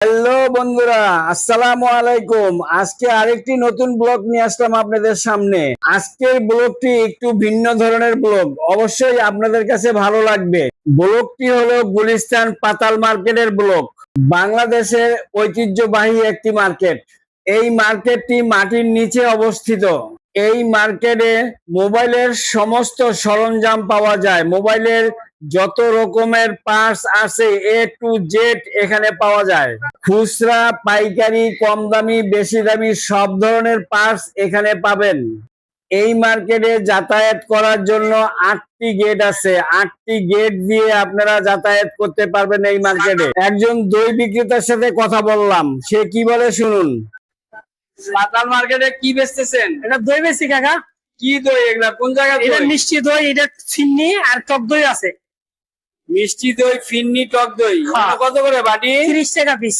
Hello বন্ধুরা, আসসালামু আলাইকুম। আজকে আরেকটি নতুন ব্লগ নিয়ে আসলাম আপনাদের সামনে। আজকের ব্লগটি একটু ভিন্ন ধরনের ব্লগ, অবশ্যই আপনাদের কাছে ভালো লাগবে। ব্লগটি হলো গুলিস্তান পাতাল মার্কেটের ব্লগ, বাংলাদেশের ঐতিহ্যবাহী একটি মার্কেট। এই মার্কেটটি মাটির নিচে অবস্থিত। এই মার্কেটে মোবাইলের সমস্ত সরঞ্জাম পাওয়া যায়। মোবাইলের যত রকমের পার্টস আছে এ টু জেড এখানে পাওয়া যায়। খুচরা, পাইকারি কম দামি বেশি দামি সব ধরনের পার্টস এখানে পাবেন। এই মার্কেটে যাতায়াত করার জন্য আটটি গেট আছে। আটটি গেট দিয়ে আপনারা যাতায়াত করতে পারবেন এই মার্কেটে। একজন দই বিক্রেতার সাথে কথা বললাম। সে কি বলে শুনুন। পাতাল মার্কেটে কি বেচতেছেন? এটা দই বেশি কাকা। কি দই এগুলা? কোন জায়গায় এটা মিষ্টি দই এটা চিনি আর টক দই আছে। মিষ্টি দই ফিন্নি টক দই। হ্যাঁ। কত করে বাটি? তিরিশ টাকা পিস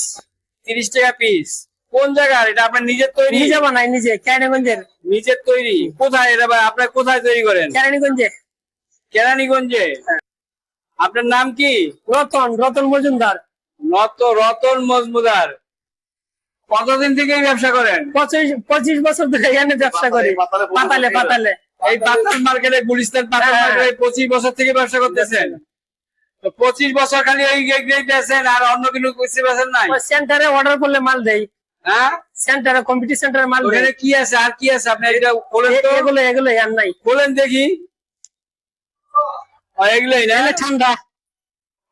তিরিশ টাকা পিস কোন জায়গার? এটা আপনার নিজের তৈরি? নিজে বানাই নিজে কেরানীগঞ্জের। নিজের তৈরি? কোথায়? এটা ভাই আপনার কোথায় তৈরি করেন? কেরানীগঞ্জে। কেরানীগঞ্জে। আপনার নাম কি? রতন রতন মজুমদার। নত রতন মজমুদার। কতদিন থেকে ব্যবসা করেন? পঁচিশ পঁচিশ বছর ধরে এখানে ব্যবসা করি। পাতালে পাতালে এই পাতাল মার্কেটে গুলিস্তান পাতাল হ্যাঁ। মার্কেটে পঁচিশ বছর থেকে ব্যবসা করতেছেন। তো পঁচিশ বছর খালি এই বেছেন আর অন্য কিছু কিছু বেছেন নাই? সেন্টারে অর্ডার করলে মাল দেই। হ্যাঁ? সেন্টারে মাল ওখানে কি আছে? আর কি আছে? আপনি এটা বলেন তো। এগুলো এগুলো আর নাই। বলেন দেখি। ও, এগুলোই না? ঠান্ডা।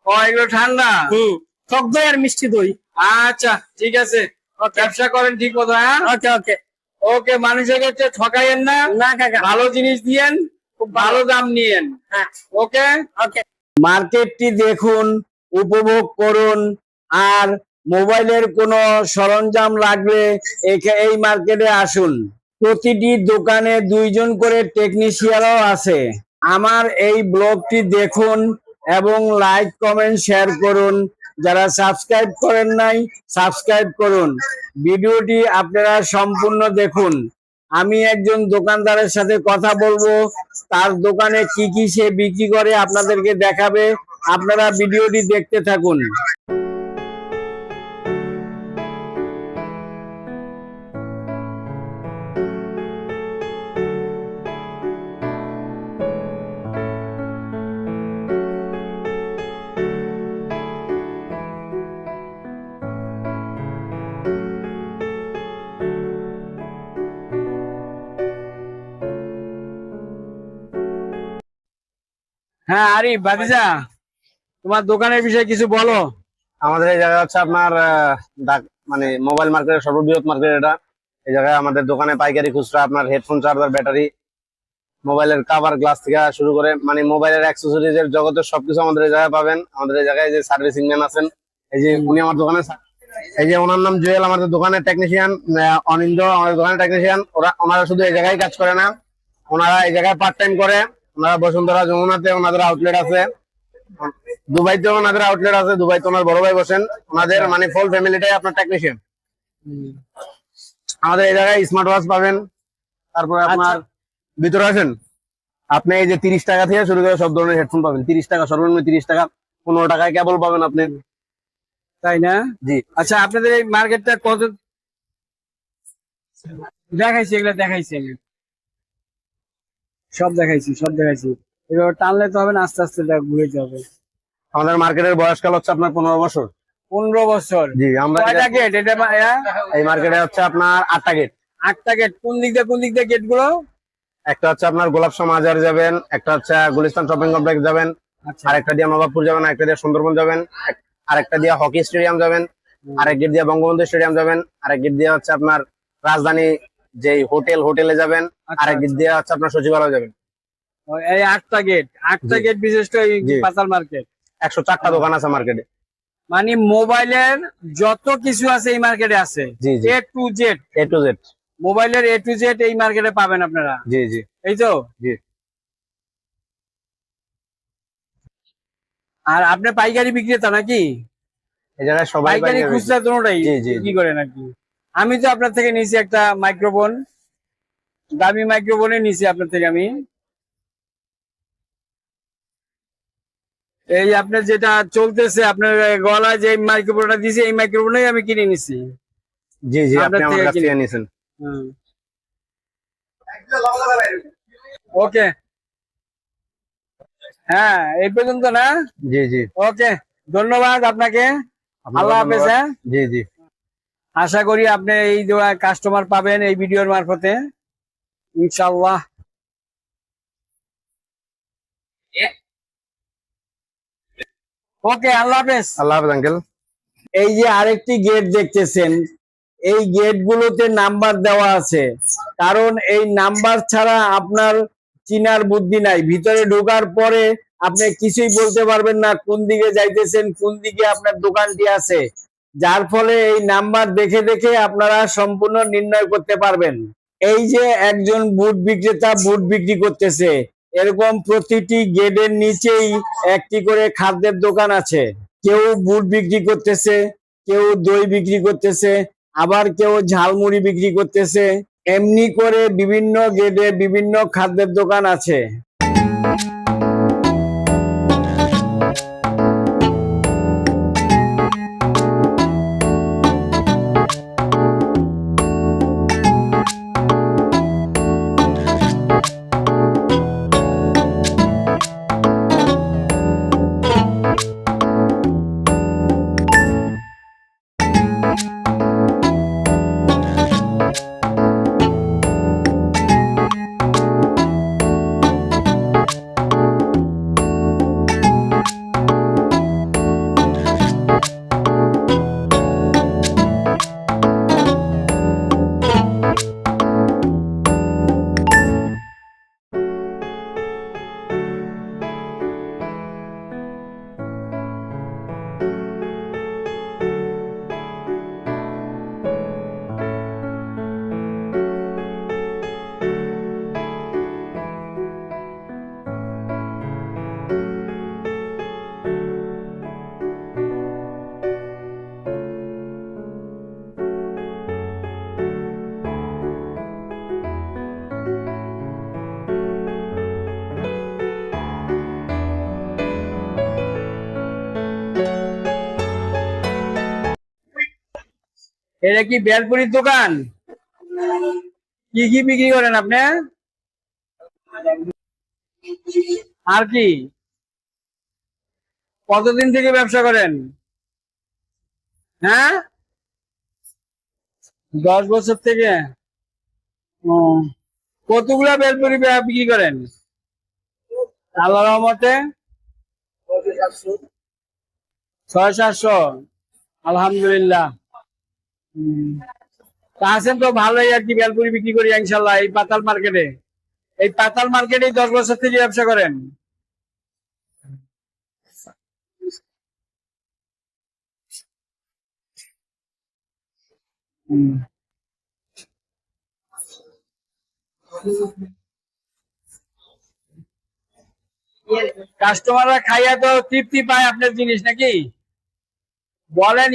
ও এগুলো ঠান্ডা? হুম। টক দই আর মিষ্টি দই। আচ্ছা ঠিক আছে। ব্যবসা করেন ঠিক মতো হ্যাঁ? ওকে ওকে ওকে মানুষের কাছে ঠকাইয়েন না। না কাকা ভালো জিনিস দিয়েন খুব ভালো দাম নিয়েন। হ্যাঁ। ওকে ওকে মার্কেটটি দেখুন উপভোগ করুন আর মোবাইলের কোনো সরঞ্জাম লাগলে এখা- এই মার্কেটে আসুন। প্রতিটি দোকানে দুইজন করে টেকনিশিয়ানও আছে। আমার এই ব্লগটি দেখুন এবং লাইক কমেন্ট শেয়ার করুন। যারা সাবস্ক্রাইব করেন নাই সাবস্ক্রাইব করুন। ভিডিওটি আপনারা সম্পূর্ণ দেখুন। আমি একজন দোকানদারের সাথে কথা বলব। তার দোকানে কি কি সে বিক্রি করে আপনাদেরকে দেখাবে। আপনারা ভিডিওটি দেখতে থাকুন। হ্যাঁ আরিফ বাদিজা তোমার দোকানের বিষয়ে কিছু বলো। আমাদের এই জায়গা হচ্ছে আপনার মানে মোবাইল মার্কেটের সর্ববৃহৎ মার্কেট এটা। এই জায়গায় আমাদের দোকানে পাইকারি খুচরা, আপনার হেডফোন চার্জার ব্যাটারি মোবাইলের কাভার গ্লাস থেকে শুরু করে মানে মোবাইলের অ্যাক্সেসরিজ এর জগতের সবকিছু আমাদের এই জায়গায় পাবেন। আমাদের এই জায়গায় যে সার্ভিসিং ম্যান আছেন, এই যে উনি আমার দোকানে এই যে ওনার নাম জুয়েল, আমাদের দোকানের টেকনিশিয়ান অনিন্দ আমাদের দোকানের টেকনিশিয়ান ওরা ওনারা শুধু এই জায়গায় কাজ করে না, ওনারা এই জায়গায় পার্ট টাইম করে। ওনারা বসুন্ধরা যমুনাতে ওনাদের আউটলেট আছে। দুবাইতে ওনাদের আউটলেট আছে দুবাইতে ওনার বড় ভাই বসেন। ওনাদের মানে ফুল ফ্যামিলিটাই আপনার টেকনিশিয়ান আমাদের এই জায়গায় স্মার্ট ওয়াচ পাবেন। তারপরে আপনার ভিতরে আছেন আপনি এই যে তিরিশ টাকা থেকে শুরু করে সব ধরনের হেডফোন পাবেন। তিরিশ টাকা সর্বনিম্ন তিরিশ টাকা পনেরো টাকায় কেবল পাবেন আপনি। তাই না? জি। আচ্ছা আপনাদের এই মার্কেটটা কত দেখাইছি এগুলো দেখাইছি সব দেখাইছি সব দেখাইছি। এবার টানলে তো হবে না আস্তে আস্তে ঘুরেতে হবে। আমাদের মার্কেটের বয়সকাল হচ্ছে আপনার পনেরো বছর। পনেরো বছর। জি আমরা কয়টা গেট এটা এই মার্কেটে হচ্ছে আপনার আটটা গেট আটটা গেট কোন দিক দিয়ে কোন দিক দিয়ে গেটগুলো? একটা হচ্ছে আপনার গোলাপ সমাজার যাবেন একটা হচ্ছে গুলিস্তান শপিং কমপ্লেক্স যাবেন আচ্ছা। আরেকটা দিয়ে নবাবপুর যাবেন আরেকটা দিয়ে সুন্দরবন যাবেন আরেকটা দিয়ে হকি স্টেডিয়াম যাবেন আরেক গেট দিয়ে বঙ্গবন্ধু স্টেডিয়াম যাবেন আরেক গেট দিয়ে হচ্ছে আপনার রাজধানী যে হোটেল হোটেলে যাবেন আরেক গেট দিয়ে হচ্ছে আপনার সচিবালয় যাবেন। এই আটটা গেট আটটা গেট বিশিষ্ট এই জি। পাতাল মার্কেট একশো চারটা দোকান আছে মার্কেটে মানে মোবাইলের যত কিছু আছে এই মার্কেটে আছে। A to Z A to Z মোবাইলের এ টু জেড এই মার্কেটে পাবেন আপনারা। জি জি। এই তো? জি। আর আপনি পাইকারি বিক্রেতা নাকি? এই জায়গায় সবাই পাইকারি খুচরা দুটোটাই কি করে নাকি আমি তো আপনার থেকে নিয়েছি একটা মাইক্রোফোন দামি মাইক্রোফোনে নিয়েছি আপনার থেকে আমি। এই আপনার যেটা চলতেছে আপনার গলায় যে মাইক্রোফোনটা দিয়েছে এই মাইক্রোফোনই আমি কিনে নিছি। জি জি আপনি আমার কাছ থেকে নিয়েছেন। ওকে। হ্যাঁ এই পর্যন্ত না? জি জি। ওকে ধন্যবাদ আপনাকে। আপনাকে আল্লাহ হাফেজ হ্যাঁ? জি জি। আশা করি আপনি এই কাস্টমার পাবেন এই ভিডিওর মারফতে। ইনশাল্লাহ ওকে আল্লাহ হাফেজ। আল্লাহ হাফেজ আঙ্কেল এই যে আরেকটি গেট দেখতেছেন এই গেট গুলোতে নাম্বার দেওয়া আছে। কারণ এই নাম্বার ছাড়া আপনার চিনার বুদ্ধি নাই। ভিতরে ঢোকার পরে আপনি কিছুই বলতে পারবেন না কোন দিকে যাইতেছেন কোন দিকে আপনার দোকানটি আছে। যার ফলে এই নাম্বার দেখে দেখে আপনারা সম্পূর্ণ নির্ণয় করতে পারবেন। এই যে একজন বুট বিক্রেতা বুট বিক্রি করতেছে, এরকম প্রতিটি গেটের নিচেই একটি করে খাদ্যের দোকান আছে। কেউ বুট বিক্রি করতেছে, কেউ দই বিক্রি করতেছে, আবার কেউ ঝালমুড়ি বিক্রি করতেছে, এমনি করে বিভিন্ন গেটে বিভিন্ন খাদ্যের দোকান আছে। এটা কি বেলপুরির দোকান? কি কি বিক্রি করেন আপনি? আর কি? কতদিন থেকে ব্যবসা করেন? হ্যাঁ? দশ বছর থেকে? কতগুলা বেলপুরি বিক্রি করেন? আল্লাহ রহমতে? ছয় সাতশো। আলহামদুলিল্লাহ। হুম। তা ভালোই আর কি, বেলপুরি বিক্রি করি ইনশাল্লাহ, এই পাতাল মার্কেটে এই পাতাল মার্কেটে দশ বছর থেকে ব্যবসা করেন। কাস্টমাররা খাইয়া তো তৃপ্তি পায় আপনার জিনিস নাকি বলেন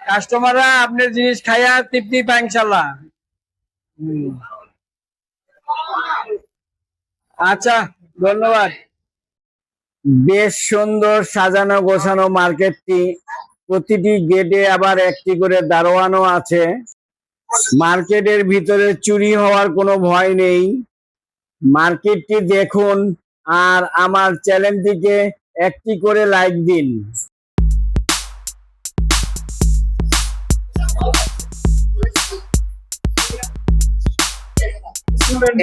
কাস্টমাররা আপনার জিনিস খাইয়া তৃপ্তি পায় ইনশাল্লাহ। আচ্ছা ধন্যবাদ। বেশ সুন্দর সাজানো গোছানো মার্কেটটি। প্রতিটি গেটে আবার একটি করে দারোয়ানও আছে। মার্কেটের ভিতরে চুরি হওয়ার কোনো ভয় নেই। মার্কেটটি দেখুন আর আমার চ্যানেলটিকে একটি করে লাইক দিন।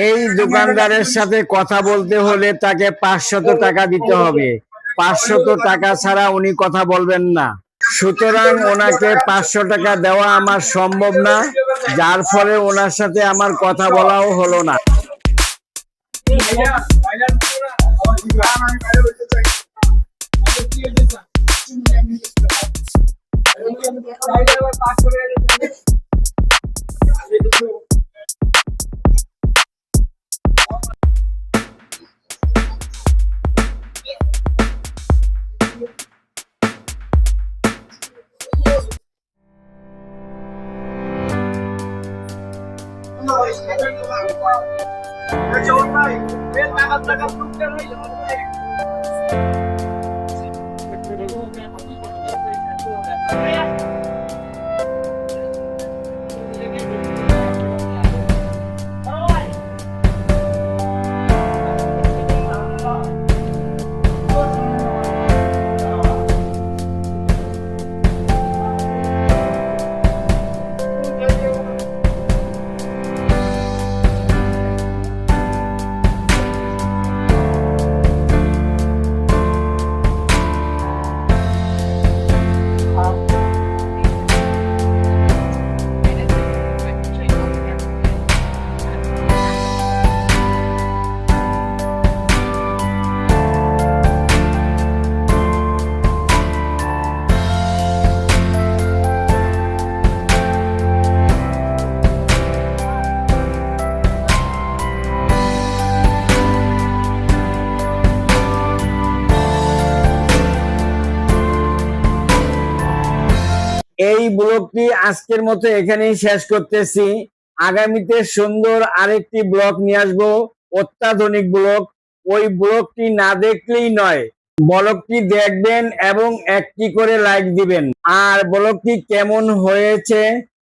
এই দোকানদারের সাথে কথা বলতে হলে তাকে পাঁচশত টাকা দিতে হবে। পাঁচশত টাকা ছাড়া উনি কথা বলবেন না। সুতরাং ওনাকে পাঁচশো টাকা দেওয়া আমার সম্ভব না, যার ফলে ওনার সাথে আমার কথা বলাও হলো না। Let's go, Mike. Let's go, Mike. Let's go, Mike. এই ব্লগটি আজকের মতো এখানেই শেষ করতেছি। আগামীতে সুন্দর আরেকটি ব্লগ নিয়ে আসব, অত্যাধুনিক ব্লগ। ওই ব্লগটি না দেখলেই নয়, ব্লগটি দেখবেন এবং একটি করে লাইক দিবেন। আর ব্লগটি কেমন হয়েছে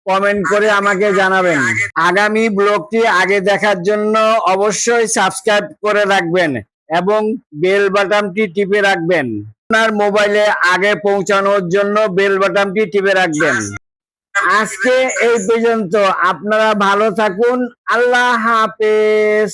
কমেন্ট করে আমাকে জানাবেন। আগামী ব্লগটি আগে দেখার জন্য অবশ্যই সাবস্ক্রাইব করে রাখবেন এবং বেল বাটনটি টিপে রাখবেন। আপনার মোবাইলে আগে পৌঁছানোর জন্য বেল বাটনটি টিপে রাখবেন। আজকে এই পর্যন্ত। আপনারা ভালো থাকুন। আল্লাহ হাফেজ।